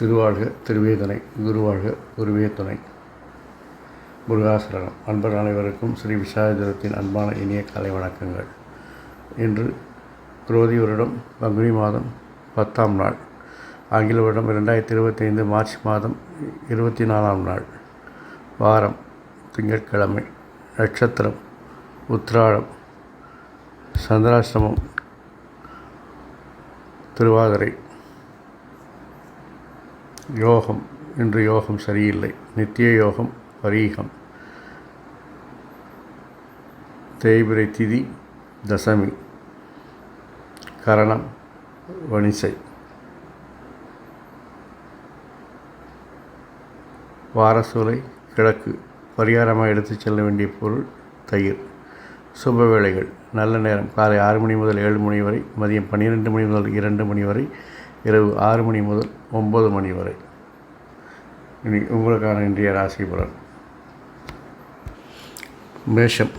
திருவாழ்க திருவேதனை குருவாழ்க குருவே துணை. முருகாசரணம். அன்பர் அனைவருக்கும் ஸ்ரீ விசாயதரத்தின் அன்பான இனிய கலை வணக்கங்கள். இன்று குரோதி வருடம் பங்குனி மாதம் பத்தாம் நாள். ஆங்கில வருடம் இரண்டாயிரத்தி இருபத்தைந்து மார்ச் மாதம் இருபத்தி நாலாம் நாள். வாரம் திங்கட்கிழமை நட்சத்திரம் உத்ராடம் சந்திராசிரமம் திருவாதிரை. யோகம். இன்று யோகம் சரியில்லை. நித்திய யோகம் பரீகம். தேய்பிரை திதி தசமி. கரணம் வணிசை. வாரசூலை கிழக்கு. பரிகாரமாக எடுத்துச் செல்ல வேண்டிய பொருள் தயிர். சுப வேளைகள். நல்ல நேரம். காலை ஆறு மணி முதல் ஏழு மணி வரை. மதியம் பன்னிரெண்டு மணி முதல் இரண்டு மணி வரை. இரவு ஆறு மணி முதல் ஒம்பது மணி வரை. இனி உங்களுக்கான இன்றைய ராசி பலன். மேஷம்.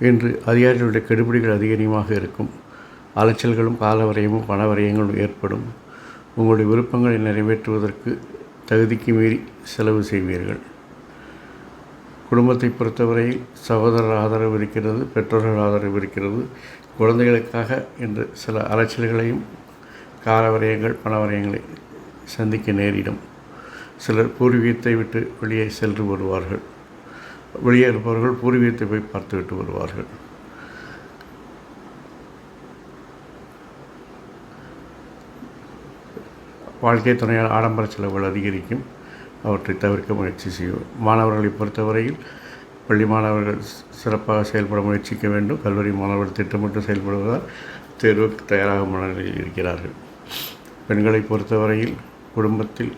இன்று அதிகாரிகளுடைய கெடுபிடிகள் அதிகமாக இருக்கும். அலைச்சல்களும் காலவரையமும் பணவரையங்களும் ஏற்படும். உங்களுடைய விருப்பங்களை நிறைவேற்றுவதற்கு தகுதிக்கு மீறி செலவு செய்வீர்கள். குடும்பத்தை பொறுத்தவரையில் சகோதரர் ஆதரவு இருக்கிறது பெற்றோர்கள் ஆதரவு இருக்கிறது. குழந்தைகளுக்காக இன்று சில அலைச்சல்களையும் காலவரையங்கள் பணவரையங்களை சந்திக்க நேரிடும். சிலர் பூர்வீகத்தை விட்டு வெளியே சென்று வருவார்கள். வெளியே இருப்பவர்கள் பூர்வீகத்தை போய் பார்த்துவிட்டு வருவார்கள். வாழ்க்கை துணையால் ஆடம்பர செலவுகள் அதிகரிக்கும். அவற்றை தவிர்க்க முயற்சி செய்வோம். மாணவர்களை பொறுத்தவரையில் பள்ளி மாணவர்கள் சிறப்பாக செயல்பட முயற்சிக்க வேண்டும். கல்லூரி மாணவர்கள் திட்டமிட்டு செயல்படுவதால் தேர்வுக்கு தயாராக மனநிலையில் இருக்கிறார்கள். பெண்களை பொறுத்தவரையில் குடும்பத்தில்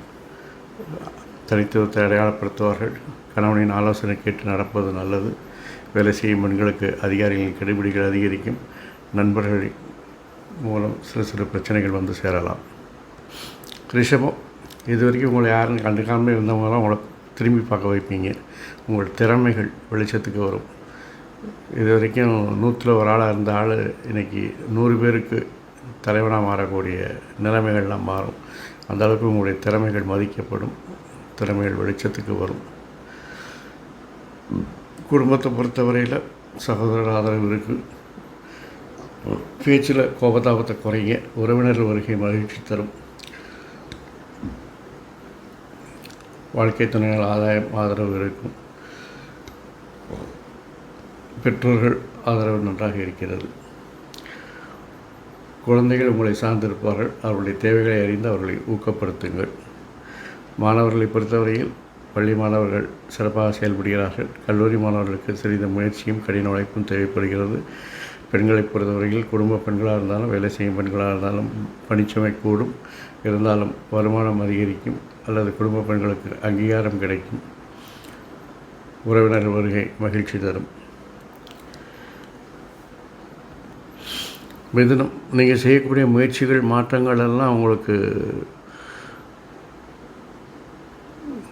தனித்துவத்தை அடையாளப்படுத்துவார்கள். கணவனின் ஆலோசனை கேட்டு நடப்பது நல்லது. வேலை செய்யும் பெண்களுக்கு அதிகாரிகளின் கெடுபிடிகள் அதிகரிக்கும். நண்பர்கள் மூலம் சிறு சிறு பிரச்சனைகள் வந்து சேரலாம். ரிஷபம் இது வரைக்கும் உங்களை யாரும் கண்டுக்காமல் இருந்தவங்களாம் உங்களை திரும்பி பார்க்க வைப்பீங்க. உங்கள் திறமைகள் வெளிச்சத்துக்கு வரும். இது வரைக்கும் நூற்றில் ஒரு ஆளாக இருந்த ஆள் இன்றைக்கி நூறு பேருக்கு தலைவனாக மாறக்கூடிய நிலைமைகள்லாம் மாறும். அந்த அளவுக்கு உங்களுடைய திறமைகள் மதிக்கப்படும். திறமைகள் வெளிச்சத்துக்கு வரும். குடும்பத்தை பொறுத்தவரையில் சகோதரர் ஆதரவு இருக்குது பேச்சில் கோபதாபத்தை குறைங்க. உறவினர் வருகை மகிழ்ச்சி தரும். வாழ்க்கை துணைகள் ஆதாயம் ஆதரவு இருக்கும். பெற்றோர்கள் ஆதரவு நன்றாக இருக்கிறது. குழந்தைகள் உங்களை சார்ந்திருப்பார்கள். அவர்களுடைய தேவைகளை அறிந்து அவர்களை ஊக்கப்படுத்துங்கள். மாணவர்களை பொறுத்தவரையில் பள்ளி மாணவர்கள் சிறப்பாக செயல்படுகிறார்கள். கல்லூரி மாணவர்களுக்கு சிறிது முயற்சியும் கடின உழைப்பும் தேவைப்படுகிறது. பெண்களை பொறுத்தவரையில் குடும்ப பெண்களாக இருந்தாலும் வேலை செய்யும் பெண்களாக இருந்தாலும் பணிச்சுமை கூடும். இருந்தாலும் வருமானம் அதிகரிக்கும் அல்லது குடும்ப பெண்களுக்கு அங்கீகாரம் கிடைக்கும். உறவினர் வருகை மகிழ்ச்சி தரும். மிதனம். நீங்கள் செய்யக்கூடிய முயற்சிகள் மாற்றங்கள் எல்லாம் உங்களுக்கு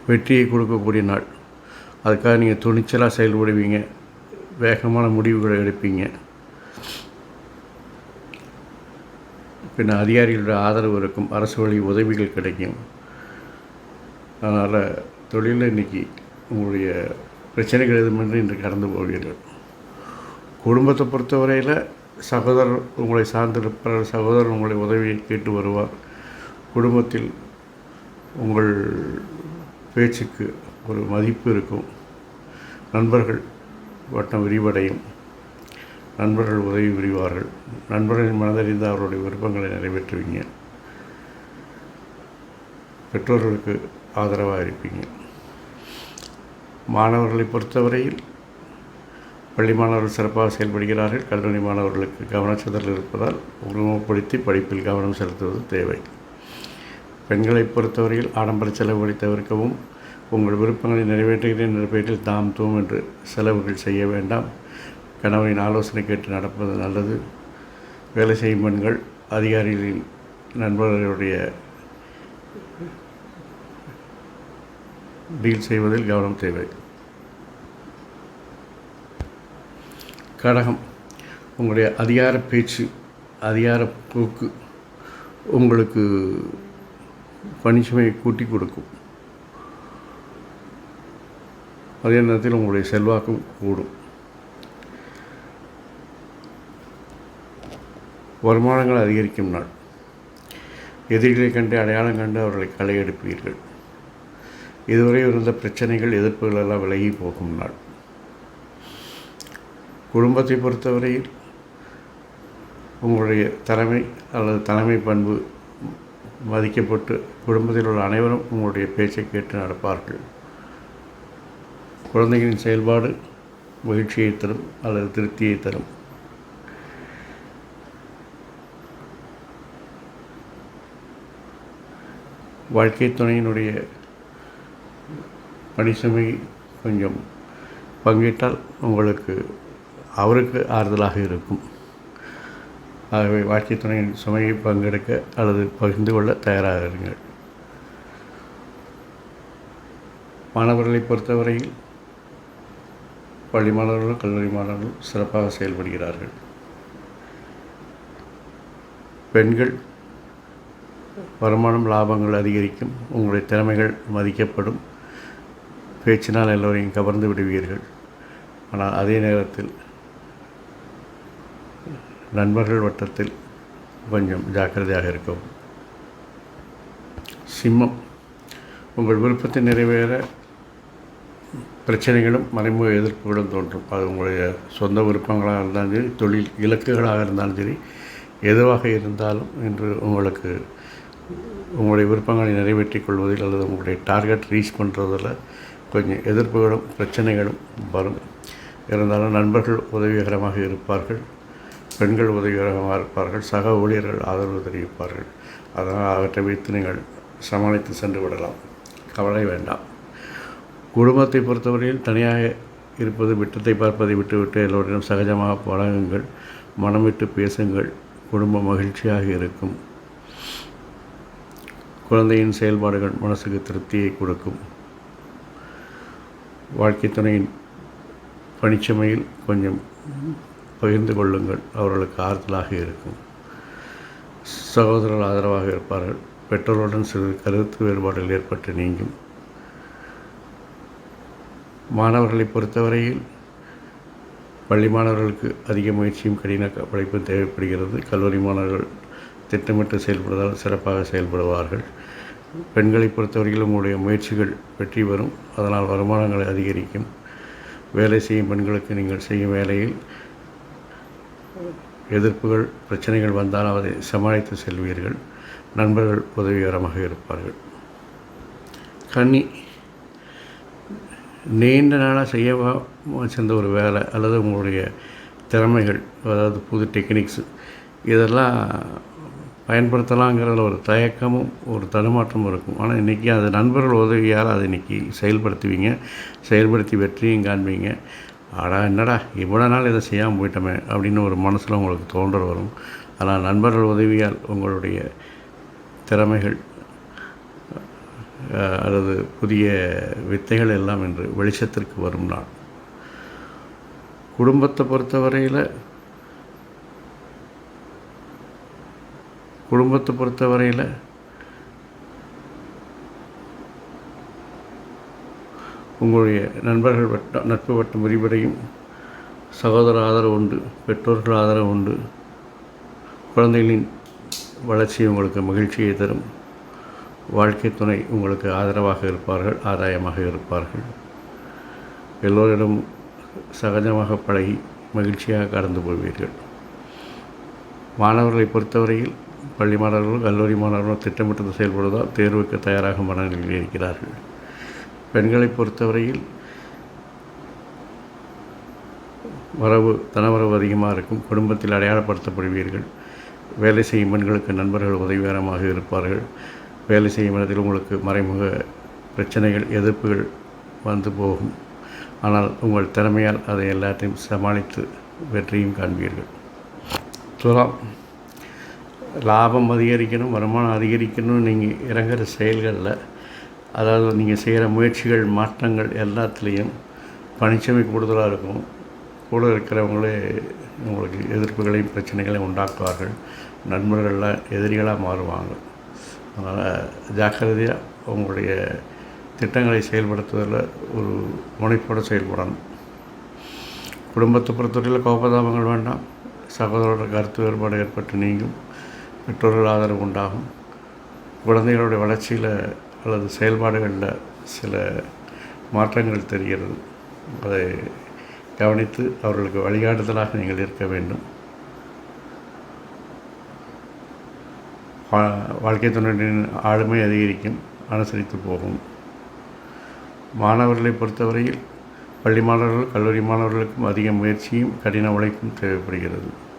வெற்றியை கொடுக்கக்கூடிய நாள். அதுக்காக நீங்கள் துணிச்சலாக செயல்படுவீங்க. வேகமான முடிவுகளை எடுப்பீங்க. பின்ன அதிகாரிகளோட ஆதரவு இருக்கும். அரசு வழி உதவிகள் கிடைக்கும். அதனால் தொழிலில் இன்றைக்கி உங்களுடைய பிரச்சனைகள் எதுவுமின்றி இன்று கடந்து போவீர்கள். குடும்பத்தை பொறுத்தவரையில் சகோதரர் உங்களை சார்ந்திருப்பார் சகோதரர் உங்களை உதவியை கேட்டு வருவார். குடும்பத்தில் உங்கள் பேச்சுக்கு ஒரு மதிப்பு இருக்கும். நண்பர்கள் வட்டம் விரிவடையும். நண்பர்கள் உதவி புரிவார்கள். நண்பர்களின் மனதறிந்து அவருடைய விருப்பங்களை நிறைவேற்றுவீங்க. பெற்றோர்களுக்கு ஆதரவாக இருப்பீங்க. மாணவர்களை பொறுத்தவரையில் பள்ளி மாணவர்கள் சிறப்பாக செயல்படுகிறார்கள். கல்லூரி மாணவர்களுக்கு கவனச்சிதறல் இருப்பதால் உருவப்படுத்தி படிப்பில் கவனம் செலுத்துவது தேவை. பெண்களை பொறுத்தவரையில் ஆடம்பர செலவுகளை தவிர்க்கவும் உங்கள் விருப்பங்களை நிறைவேற்றுகிறேன் என்ற பெயரில் தாம் தூம் என்று செலவுகள் செய்ய வேண்டாம். கணவனின் ஆலோசனை கேட்டு நடப்பது நல்லது. வேலை செய்யும் பெண்கள் அதிகாரிகளின் நண்பர்களுடைய டீல் செய்வதில் கவனம் தேவை. கடகம் உங்களுடைய அதிகார பேச்சு அதிகார போக்கு உங்களுக்கு பணிச்சுமையை கூட்டி கொடுக்கும். அதே நேரத்தில் உங்களுடைய செல்வாக்கும் கூடும். வருமானங்கள் அதிகரிக்கும் நாள். எதிரிகளை கண்டு அடையாளம் கண்டு அவர்களை களை எடுப்பீர்கள் இதுவரை இருந்த பிரச்சனைகள் எதிர்ப்புகள் எல்லாம் விலகி போகும் நாள். குடும்பத்தை பொறுத்தவரையில் உங்களுடைய தலைமை அல்லது தலைமை பண்பு மதிக்கப்பட்டு குடும்பத்தில் உள்ள அனைவரும் உங்களுடைய பேச்சை கேட்டு நடப்பார்கள். குழந்தைகளின் செயல்பாடு மகிழ்ச்சியை தரும் அல்லது திருப்தியை தரும். வாழ்க்கை துணையினுடைய பணிசுமை கொஞ்சம் பங்கிட்டால் உங்களுக்கு அவருக்கு ஆறுதலாக இருக்கும். ஆகவே வாழ்க்கை துணையின் சுமையை பங்கெடுக்க அல்லது பகிர்ந்து கொள்ள தயாராக இருங்கள். மாணவர்களை பொறுத்தவரையில் பள்ளி மாணவர்கள் கல்லூரி மாணவர்கள் சிறப்பாக செயல்படுகிறார்கள். பெண்கள் வருமானம் லாபங்கள் அதிகரிக்கும் உங்களுடைய திறமைகள் மதிக்கப்படும். பேச்சினால் எல்லோரையும் கவர்ந்து விடுவீர்கள். ஆனால் அதே நேரத்தில் நண்பர்கள் வட்டத்தில் கொஞ்சம் ஜாக்கிரதையாக இருக்கவும். சிம்மம் உங்கள் விருப்பத்தை நிறைவேற பிரச்சனைகளும் மறைமுக எதிர்ப்புகளும் தோன்றும். அது உங்களுடைய சொந்த விருப்பங்களாக இருந்தாலும் சரி தொழில் இலக்குகளாக இருந்தாலும் சரி எதுவாக இருந்தாலும் இன்று உங்களுக்கு உங்களுடைய விருப்பங்களை நிறைவேற்றிக் கொள்வதில் அல்லது உங்களுடைய டார்கெட் ரீச் பண்ணுறதில் கொஞ்சம் எதிர்ப்புகளும் பிரச்சனைகளும் வரும். இருந்தாலும் நண்பர்கள் உதவிகரமாக இருப்பார்கள். பெண்கள் உதவிகரமாக இருப்பார்கள் சக ஊழியர்கள் ஆதரவு தெரிவிப்பார்கள். அதனால் அவற்றை வைத்து நீங்கள் சமாளித்து சென்று விடலாம். கவலை வேண்டாம். குடும்பத்தை பொறுத்தவரையில் தனியாக இருப்பது விட்டத்தை பார்ப்பதை விட்டுவிட்டு எல்லோரிடம் சகஜமாக பழகுங்கள் மனம் விட்டு பேசுங்கள் குடும்பம் மகிழ்ச்சியாக இருக்கும். குழந்தையின் செயல்பாடுகள் மனசுக்கு திருப்தியை கொடுக்கும். வாழ்க்கை துணையின் பணிச்சுமையில் கொஞ்சம் பகிர்ந்து கொள்ளுங்கள். அவர்களுக்கு ஆறுதலாக இருக்கும். சகோதரர்கள் ஆதரவாக இருப்பார்கள். பெற்றோருடன் சிறிது கருத்து வேறுபாடுகள் ஏற்பட்டு நீங்கும். மாணவர்களை பொறுத்தவரையில் பள்ளி மாணவர்களுக்கு அதிக முயற்சியும் கடின உழைப்பும் தேவைப்படுகிறது. கல்லூரி மாணவர்கள் திட்டமிட்டு செயல்படுவதால் சிறப்பாக செயல்படுவார்கள். பெண்களை பொறுத்தவரையில் உங்களுடைய முயற்சிகள் வெற்றி பெறும். அதனால் வருமானங்களை அதிகரிக்கும். வேலை செய்யும் பெண்களுக்கு நீங்கள் செய்யும் வேலையில் எதிர்ப்புகள் பிரச்சனைகள் வந்தால் அதை சமாளித்து செல்வீர்கள். நண்பர்கள் உதவிகரமாக இருப்பார்கள். கன்னி நீண்ட நாளாக செய்ய வச்சிருந்த ஒரு வேலை அல்லது உங்களுடைய திறமைகள் அதாவது புது டெக்னிக்ஸ் இதெல்லாம் பயன்படுத்தலாங்கிறதுல ஒரு தயக்கமும் ஒரு தடுமாற்றமும் இருக்கும். ஆனால் இன்றைக்கி அது நண்பர்கள் உதவியால் அதை இன்றைக்கி செயல்படுத்துவீங்க செயல்படுத்தி வெற்றியும் காண்பீங்க. ஆடா என்னடா இவ்வளோ நாள் இதை செய்யாமல் போயிட்டோமே அப்படின்னு ஒரு மனசில் உங்களுக்கு தோன்ற வரும். ஆனால் நண்பர்கள் உதவியால் உங்களுடைய திறமைகள் அல்லது புதிய வித்தைகள் எல்லாம் என்று வெளிச்சத்திற்கு வரும் நாள். குடும்பத்தை பொறுத்தவரையில் குடும்பத்தை பொறுத்தவரையில் உங்களுடைய நண்பர்கள் வட்டம் நட்பு வட்டம் விரிவடையும் சகோதர ஆதரவு உண்டு பெற்றோர்கள் ஆதரவு உண்டு. குழந்தைகளின் வளர்ச்சி உங்களுக்கு மகிழ்ச்சியை தரும். வாழ்க்கை துணை உங்களுக்கு ஆதரவாக இருப்பார்கள் ஆதாயமாக இருப்பார்கள். எல்லோரிடம் சகஜமாக பழகி மகிழ்ச்சியாக கடந்து போவீர்கள். மாணவர்களை பொறுத்தவரையில் பள்ளி மாணவர்கள் கல்லூரி மாணவர்கள் திட்டமிட்டு செயல்படுவதால் தேர்வுக்கு தயாராக மனநிலையில் இருக்கிறார்கள். பெண்களை பொறுத்தவரையில் வரவு தனவரவு அதிகமாக இருக்கும். குடும்பத்தில் அடையாளப்படுத்தப்படுவீர்கள். வேலை செய்யும் பெண்களுக்கு நண்பர்கள் உதவிகரமாக இருப்பார்கள். வேலை செய்யும் இடத்தில் உங்களுக்கு மறைமுக பிரச்சனைகள் எதிர்ப்புகள் வந்து போகும். ஆனால் உங்கள் திறமையால் அதை எல்லாத்தையும் சமாளித்து வெற்றியும் காண்பீர்கள். துலாம். லாபம் அதிகரிக்கணும் வருமானம் அதிகரிக்கணும்னு நீங்கள் இறங்குற செயல்களில் அதாவது நீங்கள் செய்கிற முயற்சிகள் மாற்றங்கள் எல்லாத்துலேயும் பனிச்சுமை கூடுதலாக இருக்கும். கூட இருக்கிறவங்களே உங்களுக்கு எதிர்ப்புகளையும் பிரச்சனைகளையும் உண்டாக்குவார்கள். நண்பர்கள்லாம் எதிரிகளாக மாறுவாங்க. அதனால் ஜாக்கிரதையாக உங்களுடைய திட்டங்களை செயல்படுத்துவதில் ஒரு முனைப்போடு செயல்படணும். குடும்பத்தை பொறுத்தவரையில் கோபதாபங்கள் வேண்டாம். சகோதரோட கருத்து வேறுபாடு ஏற்பட்டு நீங்கும். பெற்றோர்கள் ஆதரவு உண்டாகும். குழந்தைகளுடைய வளர்ச்சியில் அல்லது செயல்பாடுகளில் சில மாற்றங்கள் தெரிகிறது. அதை கவனித்து அவர்களுக்கு வழிகாட்டுதலாக நீங்கள் இருக்க வேண்டும். வா- வாழ்க்கை துணையின் ஆளுமை அதிகரிக்கும் அனுசரித்து போகும். மாணவர்களை பொறுத்தவரையில் பள்ளி மாணவர்கள் கல்லூரி மாணவர்களுக்கும் அதிக முயற்சியும் கடின உழைப்பும் தேவைப்படுகிறது.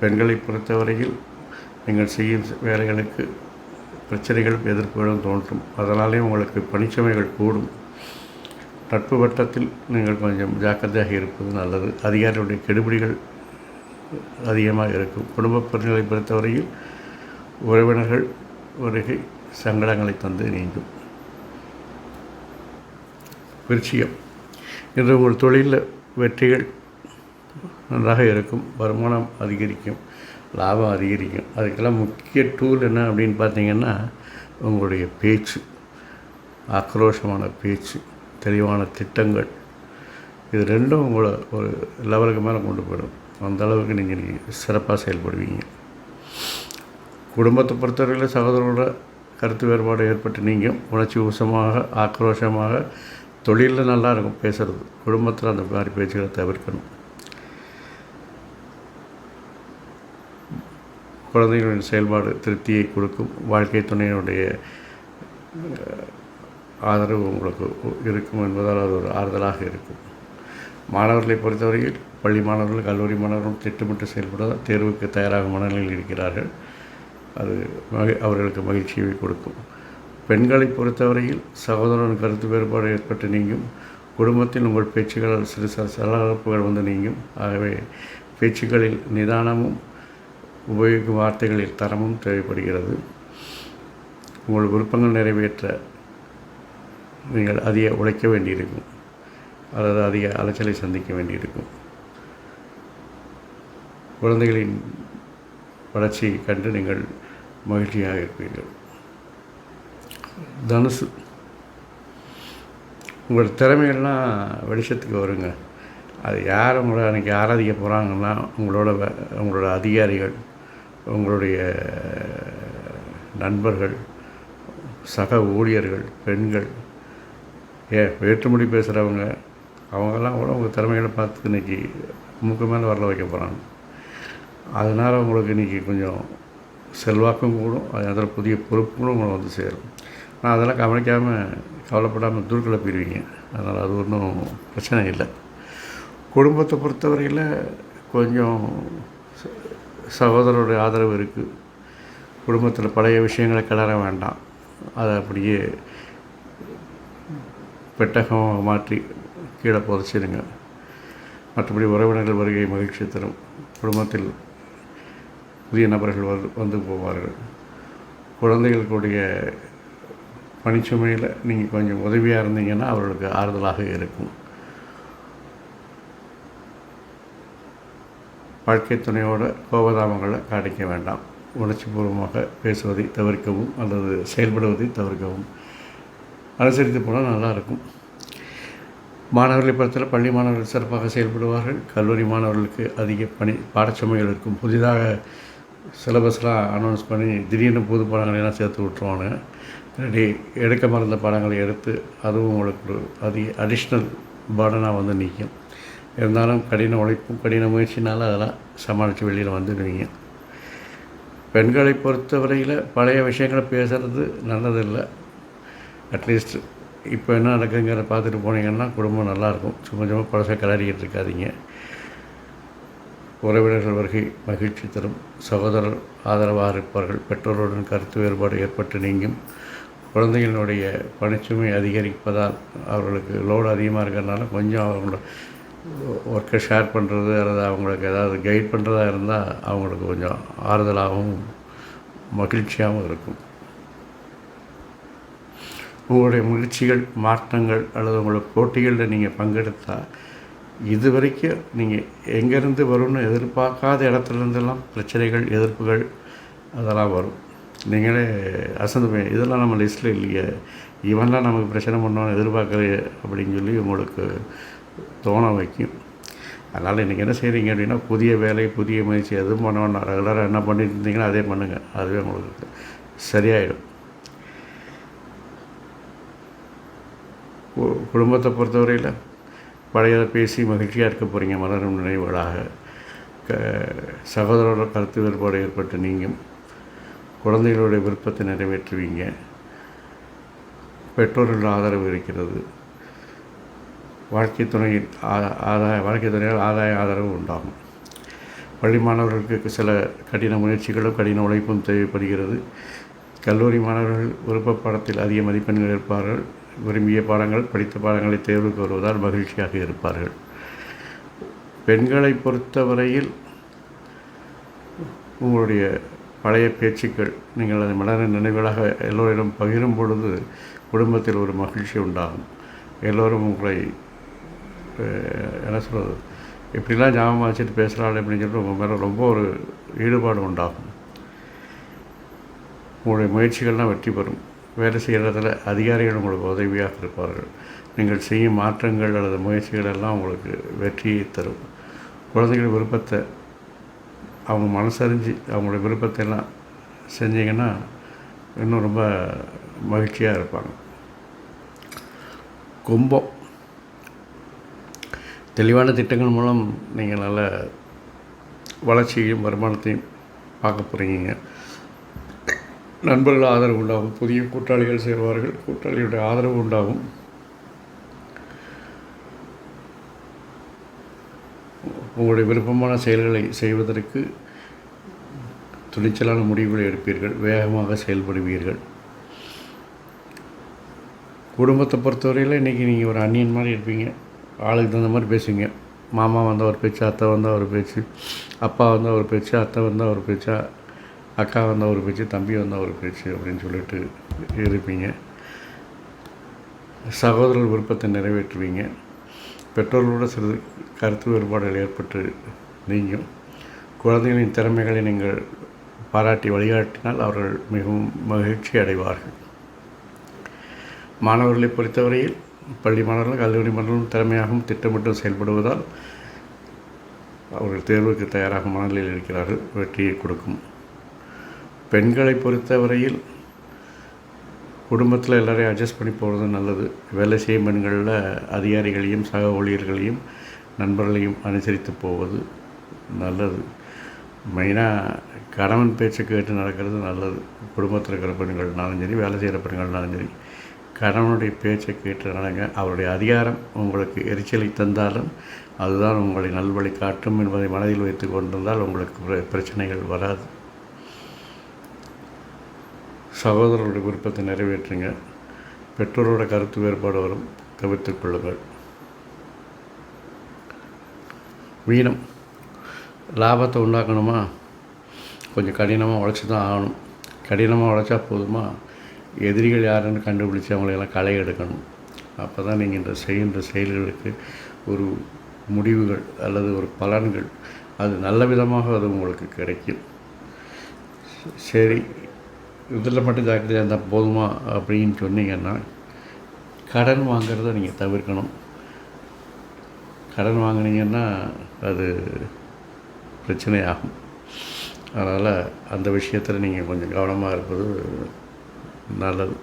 பெண்களை பொறுத்தவரையில் நீங்கள் செய்யும் வேலைகளுக்கு பிரச்சனைகளும் எதிர்ப்புகளும் தோன்றும். அதனாலே உங்களுக்கு பணிச்சுமைகள் கூடும். நட்பு வட்டத்தில் நீங்கள் கொஞ்சம் ஜாக்கிரதையாக இருப்பது நல்லது. அதிகாரிகளுடைய கெடுபிடிகள் அதிகமாக இருக்கும். குடும்ப பெண்களை பொறுத்தவரையில் உறவினர்கள் வருகை சங்கடங்களை தந்து நீங்கும். விருச்சியம் இன்று உங்கள் தொழிலில் வெற்றிகள் நன்றாக இருக்கும். வருமானம் அதிகரிக்கும். லாபம் அதிகரிக்கும். அதுக்கெல்லாம் முக்கிய டூல் என்ன அப்படின்னு பார்த்தீங்கன்னா உங்களுடைய பேச்சு. ஆக்ரோஷமான பேச்சு தெளிவான திட்டங்கள். இது ரெண்டும் உங்களை ஒரு லெவலுக்கு மேலே கொண்டு போயிடும். அந்த அளவுக்கு நீங்கள் சிறப்பாக செயல்படுவீங்க. குடும்பத்தை பொறுத்தவரையில் சகோதரோட கருத்து வேறுபாடு ஏற்பட்டு நீங்கள் உணர்ச்சி உசமாக ஆக்ரோஷமாக தொழிலில் நல்லா இருக்கும் பேசுகிறது குடும்பத்தில் அந்த மாதிரி பேச்சுகளை தவிர்க்கணும். குழந்தைகளின் செயல்பாடு திருப்தியை கொடுக்கும். வாழ்க்கை துணையினுடைய ஆதரவு உங்களுக்கு இருக்கும் என்பதால் அது ஒரு ஆறுதலாக இருக்கும். மாணவர்களை பொறுத்தவரையில் பள்ளி மாணவர்கள் கல்லூரி மாணவர்களும் திட்டமிட்டு செயல்பட தேர்வுக்கு தயாராக மனநிலையில் இருக்கிறார்கள். அது மகி அவர்களுக்கு மகிழ்ச்சியை கொடுக்கும். பெண்களை பொறுத்தவரையில் சகோதரன் கருத்து வேறுபாடு ஏற்பட்டு நீங்கும். குடும்பத்தில் உங்கள் பேச்சுக்களால் சிறு சிறு சலகலப்புகள் வந்து நீங்கும். ஆகவே பேச்சுக்களில் நிதானமும் உபயோகிக்கும் வார்த்தைகளில் தரமும் தேவைப்படுகிறது. உங்கள் விருப்பங்கள் நிறைவேற்ற நீங்கள் அதிக உழைக்க வேண்டியிருக்கும். அல்லது அதிக அலைச்சலை சந்திக்க வேண்டியிருக்கும். குழந்தைகளின் வளர்ச்சியை கண்டு நீங்கள் மகிழ்ச்சியாக இருப்பீர்கள். தனுசு. உங்கள் திறமையெல்லாம் வெளிச்சத்துக்கு வருங்க. அது யார் உங்களை அன்றைக்கி ஆராதிக்க போகிறாங்கன்னா உங்களோட உங்களோட அதிகாரிகள் உங்களுடைய நண்பர்கள் சக ஊழியர்கள் பெண்கள் ஏ வேற்றுமொழி பேசுகிறவங்க அவங்கெல்லாம் கூட உங்கள் திறமைகளை பார்த்து இன்றைக்கி மூக்கு மேலே வரல வைக்க போகிறாங்க அதனால் உங்களுக்கு இன்றைக்கி கொஞ்சம் செல்வாக்கும் கூடும் அதில் புதிய பொறுப்புகளும் உங்களை வந்து சேரும். ஆனால் அதெல்லாம் கவனிக்காமல் கவலைப்படாமல் தூர்கிளப்பிடுவீங்க அதனால் அது ஒன்றும் பிரச்சனை இல்லை. குடும்பத்தை பொறுத்தவரையில் கொஞ்சம் சகோதரருடைய ஆதரவு இருக்குது குடும்பத்தில் பழைய விஷயங்களை கிளற வேண்டாம். அதை அப்படியே பெட்டகம் மாற்றி கீழே புதைச்சிடுங்க. மற்றபடி உறவினர்கள் வருகை மகிழ்ச்சி தரும். குடும்பத்தில் புதிய நபர்கள் வந்து வந்து போவார்கள். குழந்தைகளுடைய பணிச்சுமையில் நீங்கள் கொஞ்சம் உதவியாக இருந்தீங்கன்னா அவர்களுக்கு ஆறுதலாக இருக்கும். வாழ்க்கை துணையோட கோபதாமங்களை காட்டிக்க வேண்டாம். உணர்ச்சிபூர்வமாக பேசுவதை தவிர்க்கவும் அல்லது செயல்படுவதை தவிர்க்கவும். அனுசரித்து போனால் நல்லாயிருக்கும். மாணவர்களை பொறுத்தவரை பள்ளி மாணவர்கள் சிறப்பாக செயல்படுவார்கள். கல்லூரி மாணவர்களுக்கு அதிக பணி பாடச்சுமைகள் இருக்கும். புதிதாக சிலபஸ்லாம் அனௌன்ஸ் பண்ணி திடீர்னு புது பாடங்களை எல்லாம் சேர்த்து விட்ருவாங்க ரெடி எடுக்க மறந்த பாடங்களை எடுத்து அதுவும் உங்களுக்கு ஒரு அதிக அடிஷ்னல் பேர்டனாக வந்து நிற்கும். இருந்தாலும் கடின உழைப்பும் கடின முயற்சினால் அதெல்லாம் சமாளித்து வெளியில் வந்துடுவீங்க. பெண்களை பொறுத்தவரையில் பழைய விஷயங்களை பேசுகிறது நல்லதில்லை. அட்லீஸ்ட் இப்போ என்ன நடக்குங்கிறத பார்த்துட்டு போனீங்கன்னா குடும்பம் நல்லாயிருக்கும். சும்மா சும்மா பழசை கிளறிக்கிட்டு இருக்காதீங்க. உறவினர்கள் வருகை மகிழ்ச்சி தரும். சகோதரர் ஆதரவாக இருப்பார்கள். பெற்றோருடன் கருத்து வேறுபாடு ஏற்பட்டு நீங்கும். குழந்தைகளுடைய பணிச்சுமை அதிகரிப்பதால் அவர்களுக்கு லோடு அதிகமாக இருக்கிறதுனால கொஞ்சம் அவங்களோட ஒர்க்கை ஷேர் பண்ணுறது அல்லது அவங்களுக்கு ஏதாவது கைட் பண்ணுறதா இருந்தால் அவங்களுக்கு கொஞ்சம் ஆறுதலாகவும் மகிழ்ச்சியாகவும் இருக்கும். உங்களுடைய முயற்சிகள் மாற்றங்கள் அல்லது உங்களோட போட்டிகளில் நீங்கள் பங்கெடுத்தால் இது வரைக்கும் நீங்கள் எங்கேருந்து வரும்னு எதிர்பார்க்காத இடத்துலேருந்தெல்லாம் பிரச்சனைகள் எதிர்ப்புகள் அதெல்லாம் வரும். நீங்களே அசந்து போய் இதெல்லாம் நம்ம லிஸ்ட்டில் இல்லையே. இவன்லாம் நமக்கு பிரச்சனை பண்ணோன்னு எதிர்பார்க்குறையே அப்படின்னு சொல்லி உங்களுக்கு தோண வைக்கும். அதனால் இன்றைக்கி என்ன செய்கிறீங்க அப்படின்னா புதிய வேலை புதிய முயற்சி எதுவும் பண்ண வேண்டாம் ரெகுலராக என்ன பண்ணிட்டு இருந்தீங்கன்னா அதே பண்ணுங்கள் அதுவே உங்களுக்கு சரியாயிடும். கு- குடும்பத்தை பொறுத்தவரையில் பழையதை பேசி மகிழ்ச்சியாக இருக்க போகிறீங்க மலரும் நினைவுகளாக. க சகோதரோட கருத்து வேறுபாடு ஏற்பட்டு நீங்கள் குழந்தைகளுடைய விருப்பத்தை நிறைவேற்றுவீங்க. பெற்றோர்கள் ஆதரவு இருக்கிறது. வாழ்க்கை துணையின் ஆ- ஆதாய வாழ்க்கை துணையால் ஆதாய ஆதரவு உண்டாகும். பள்ளி மாணவர்களுக்கு சில கடின முயற்சிகளும் கடின உழைப்பும் தேவைப்படுகிறது. கல்லூரி மாணவர்கள் விருப்ப பாடத்தில் அதிக மதிப்பெண்கள் இருப்பார்கள் விரும்பிய பாடங்கள் படித்த பாடங்களை தேர்வுக்கு வருவதால் மகிழ்ச்சியாக இருப்பார்கள். பெண்களை பொறுத்தவரையில் உங்களுடைய பழைய பேச்சுக்கள் நீங்கள் அதை மலர நினைவுகளாக எல்லோரிடம் பகிரும் பொழுது குடும்பத்தில் ஒரு மகிழ்ச்சி உண்டாகும். எல்லோரும் உங்களை என்ன சொல்கிறது இப்படிலாம் ஞாபகம் வச்சுட்டு பேசுகிறாள் அப்படின்னு சொல்லிட்டு உங்கள் மேலே ரொம்ப ஒரு ஈடுபாடு உண்டாகும். உங்களுடைய முயற்சிகள்லாம் வெற்றி பெறும். வேலை செய்கிறதுல அதிகாரிகள் உங்களுக்கு உதவியாக இருப்பார்கள். நீங்கள் செய்யும் மாற்றங்கள் அல்லது முயற்சிகள் எல்லாம் உங்களுக்கு வெற்றியை தரும். குழந்தைகள் விருப்பத்தை அவங்க மனசறிஞ்சு அவங்களுடைய விருப்பத்தை எல்லாம் செஞ்சீங்கன்னா இன்னும் ரொம்ப மகிழ்ச்சியாக இருப்பாங்க. கும்பம். தெளிவான திட்டங்கள் மூலம் நீங்கள் நல்ல வளர்ச்சியையும் வருமானத்தையும் பார்க்க போகிறீங்க நண்பர்கள் ஆதரவு உண்டாகும். புதிய கூட்டாளிகள் சேர்வார்கள். கூட்டாளிகளுடைய ஆதரவு உண்டாகும். உங்களுடைய விருப்பமான செயல்களை செய்வதற்கு துணிச்சலான முடிவுகளை எடுப்பீர்கள். வேகமாக செயல்படுவீர்கள். குடும்பத்தை பொறுத்தவரையில் இன்றைக்கி நீங்கள் ஒரு அந்நியன் மாதிரி இருப்பீங்க. ஆளுக்கு தகுந்த மாதிரி பேசுவீங்க. மாமா வந்தால் ஒரு பேச்சு அத்தை வந்தால் ஒரு பேச்சு அப்பா வந்தால் ஒரு பேச்சு அத்தை வந்தால் ஒரு பேச்சா அக்கா வந்தால் ஒரு பேச்சு தம்பி வந்தால் ஒரு பேச்சு அப்படின்னு சொல்லிட்டு இருப்பீங்க. சகோதரர் விருப்பத்தை நிறைவேற்றுவீங்க. பெற்றோர்களோட சிறிது கருத்து வேறுபாடுகள் ஏற்பட்டு நீங்கும். குழந்தைகளின் திறமைகளை நீங்கள் பாராட்டி வழிகாட்டினால் அவர்கள் மிகவும் மகிழ்ச்சி அடைவார்கள். மாணவர்களை பொறுத்தவரையில் பள்ளி மாணவர்கள் கல்லூரி மாணவர்களும் திறமையாகவும் திட்டமிட்டும் செயல்படுவதால் அவர்கள் தேர்வுக்கு தயாராக மனநிலையில் இருக்கிறார்கள். வெற்றியை கொடுக்கும். பெண்களை பொறுத்தவரையில் குடும்பத்தில் எல்லாரையும் அட்ஜஸ்ட் பண்ணி போகிறது நல்லது. வேலை செய்யும் பெண்களில் அதிகாரிகளையும் சக ஊழியர்களையும் நண்பர்களையும் அனுசரித்து போவது நல்லது. மெயினாக கணவன் பேச்சு கேட்டு நடக்கிறது நல்லது. குடும்பத்தில் இருக்கிற பெண்கள்னாலும் சரி வேலை செய்கிற பெண்கள்னாலும் சரி. கணவனுடைய பேச்சை கேட்டு நடங்க அவருடைய அதிகாரம் உங்களுக்கு எரிச்சலை தந்தாலும் அதுதான் உங்களை நல்வழி காட்டும் என்பதை மனதில் வைத்து கொண்டிருந்தால் உங்களுக்கு பிர- பிரச்சனைகள் வராது. சகோதரருடைய விருப்பத்தை நிறைவேற்றுங்க. பெற்றோரோட கருத்து வேறுபாடு வரும். தவிர்த்துக் கொள்ளுங்கள். வீணம். லாபத்தை உண்டாக்கணுமா? கொஞ்சம் கடினமாக உழைச்சி தான் ஆகணும். கடினமாக உழைச்சா போதுமா? எதிரிகள் யாருன்னு கண்டுபிடிச்சி அவங்களையெல்லாம் களை எடுக்கணும் அப்போ தான் நீங்கள் இந்த செய்கின்ற செயல்களுக்கு ஒரு முடிவுகள் அல்லது ஒரு பலன்கள் அது நல்ல விதமாக அது உங்களுக்கு கிடைக்கும். சரி இதில் மட்டும் ஜாக்கிரதையாக இருந்தால் போதுமா அப்படின்னு சொன்னீங்கன்னா கடன் வாங்குறத நீங்கள் தவிர்க்கணும். கடன் வாங்குனீங்கன்னா அது பிரச்சனையாகும். அதனால் அந்த விஷயத்தில் நீங்கள் கொஞ்சம் கவனமாக இருப்பது நல்லது.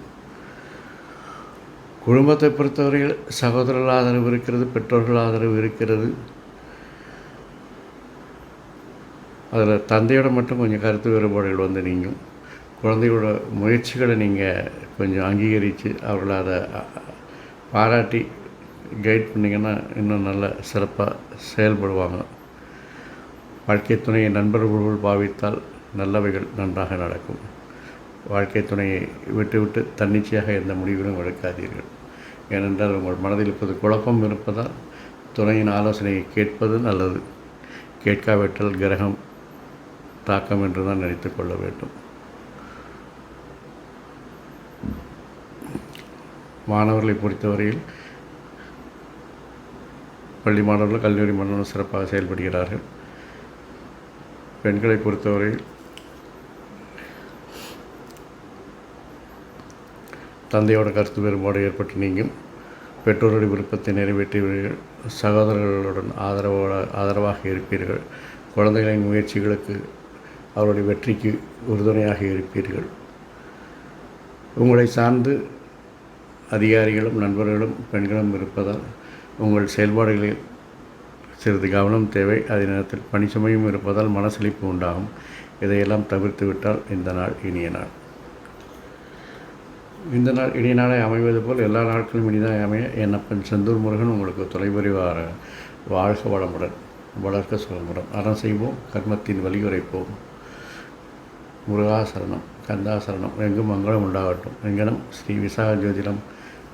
குடும்பத்தை பொறுத்தவரையில் சகோதரர்கள் ஆதரவு இருக்கிறது பெற்றோர்கள் ஆதரவு இருக்கிறது. அதில் தந்தையோட மட்டும் கொஞ்சம் கருத்து வேறுபாடுகள் வந்து நீங்கும். குழந்தையோட முயற்சிகளை நீங்கள் கொஞ்சம் அங்கீகரித்து அவர்களை அதை பாராட்டி கைட் பண்ணிங்கன்னா இன்னும் நல்ல சிறப்பாக செயல்படுவாங்க. வாழ்க்கை துணையை நண்பர்கள் பாவித்தால் நல்லவைகள் நன்றாக நடக்கும். வாழ்க்கை துணையை விட்டுவிட்டு தன்னிச்சையாக எந்த முடிவிலும் எடுக்காதீர்கள். ஏனென்றால் உங்கள் மனதில் இப்போது குழப்பம் இருப்பதால் துணையின் ஆலோசனையை கேட்பது நல்லது. கேட்காவிட்டால் கிரகம் தாக்கம் என்று தான் நினைத்து கொள்ள வேண்டும். மாணவர்களை பொறுத்தவரையில் பள்ளி மாணவர்கள் கல்லூரி மாணவர்கள் சிறப்பாக செயல்படுகிறார்கள். பெண்களை பொறுத்தவரையில் தந்தையோட கருத்து வேறுபாடு ஏற்பட்டு நீங்கள் பெற்றோருடைய விருப்பத்தை நிறைவேற்றுவீர்கள் சகோதரர்களுடன் ஆதரவோட ஆதரவாக இருப்பீர்கள். குழந்தைகளின் முயற்சிகளுக்கு அவருடைய வெற்றிக்கு உறுதுணையாக இருப்பீர்கள். உங்களை சார்ந்து அதிகாரிகளும் நண்பர்களும் பெண்களும் இருப்பதால் உங்கள் செயல்பாடுகளில் சிறிது கவனம் தேவை. அதே நேரத்தில் பணி சுமையும் இருப்பதால் மனசளிப்பு உண்டாகும். இதையெல்லாம் தவிர்த்து விட்டால் இந்த நாள் இனிய நாள். இந்த நாள் இனிய நாளை அமைவது போல் எல்லா நாட்களும் இனிதாக அமைய என்னப்பன் செந்தூர் முருகன் உங்களுக்கு தொலைபுரிவார வாழ்க வளமுடன் வளர்க்க சுகமுடன். அறம் செய்வோம் கர்மத்தின் வலியுரைப்போம் முருகாசரணம் கந்தாசரணம் எங்கும் மங்களம் உண்டாகட்டும். எங்கனம் ஸ்ரீ விசாக ஜோதிடம்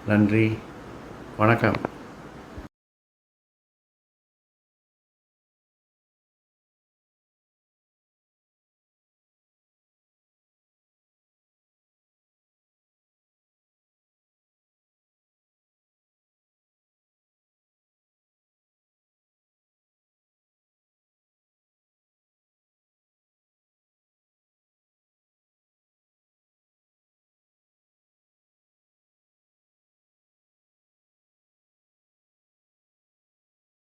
நன்றி வணக்கம்.